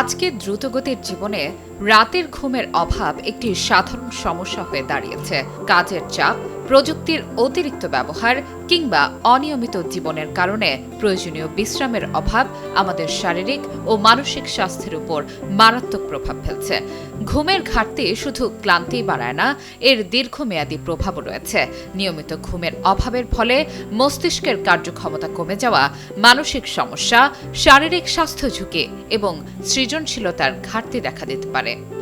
আজকের দ্রুতগতির জীবনে রাতের ঘুমের অভাব একটি সাধারণ সমস্যা হয়ে দাঁড়িয়েছে। কাজের চাপ প্রযুক্তির অতিরিক্ত ব্যবহার কিংবা অনিয়মিত জীবনের কারণে প্রয়োজনীয় বিশ্রামের অভাব আমাদের শারীরিক ও মানসিক স্বাস্থ্যের উপর মারাত্মক প্রভাব ফেলছে। ঘুমের ঘাটতি শুধু ক্লান্তি বাড়ায় না, এর দীর্ঘমেয়াদী প্রভাবও রয়েছে। নিয়মিত ঘুমের অভাবের ফলে মস্তিষ্কের কার্যক্ষমতা কমে যাওয়া, মানসিক সমস্যা, শারীরিক স্বাস্থ্য ঝুঁকি এবং সৃজনশীলতার ঘাটতি দেখা দিতে পারে।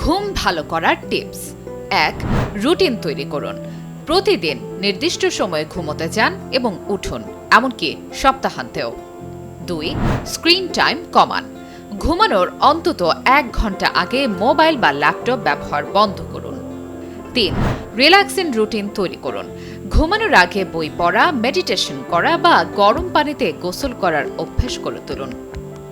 ঘুম ভালো করার টিপস। এক, রুটিন তৈরি করুন। প্রতিদিন নির্দিষ্ট সময়ে ঘুমোতে যান এবং উঠুন, এমনকি সপ্তাহান্তেও। দুই, স্ক্রিন টাইম কমান। ঘুমানোর অন্তত এক ঘণ্টা আগে মোবাইল বা ল্যাপটপ ব্যবহার বন্ধ করুন। তিন, রিল্যাক্সিং রুটিন তৈরি করুন। ঘুমানোর আগে বই পড়া, মেডিটেশন করা বা গরম পানিতে গোসল করার অভ্যেস করে তুলুন।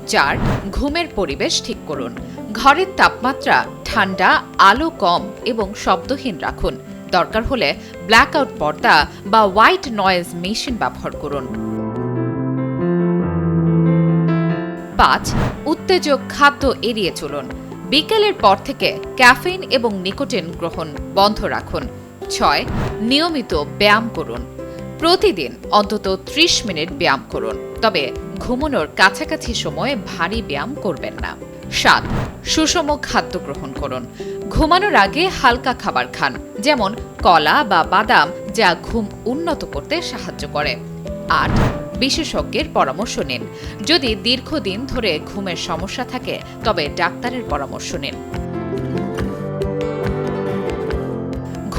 চার, ঘুমের পরিবেশ ঠিক করুন। ঘরের তাপমাত্রা ঠান্ডা, আলো কম এবং শব্দহীন রাখুন। দরকার হলে ব্ল্যাকআউট পর্দা বা হোয়াইট নয়েজ মেশিন ব্যবহার করুন। পাঁচ, উত্তেজক খাদ্য এড়িয়ে চলুন। বিকেলের পর থেকে ক্যাফেইন এবং নিকোটিন গ্রহণ বন্ধ রাখুন। ছয়, নিয়মিত ব্যায়াম করুন। প্রতিদিন অন্তত ত্রিশ মিনিট ব্যায়াম করুন, তবে ঘুমানোর কাছাকাছি সময়ে ভারী ব্যায়াম করবেন না। সাত, সুষম খাদ্য গ্রহণ করুন। ঘুমানোর আগে হালকা খাবার খান, যেমন কলা বা বাদাম, যা ঘুম উন্নত করতে সাহায্য করে। আট, বিশেষজ্ঞের পরামর্শ নিন। যদি দীর্ঘদিন ধরে ঘুমের সমস্যা থাকে, তবে ডাক্তারের পরামর্শ নিন।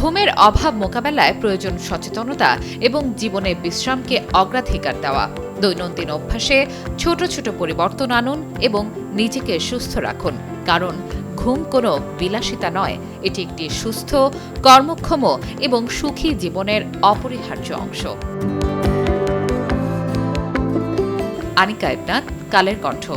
ঘুমের অভাব মোকাবেলায় প্রয়োজন সচেতনতা এবং জীবনে বিশ্রামকে অগ্রাধিকার দেওয়া। দৈনন্দিন অভ্যাসে ছোট ছোট পরিবর্তন আনুন এবং নিজেকে সুস্থ রাখুন। কারণ ঘুম কোনো বিলাসিতা নয়, এটি একটি সুস্থ, কর্মক্ষম এবং সুখী জীবনের অপরিহার্য অংশ। আনিকা ইবনাথ কালের কণ্ঠ।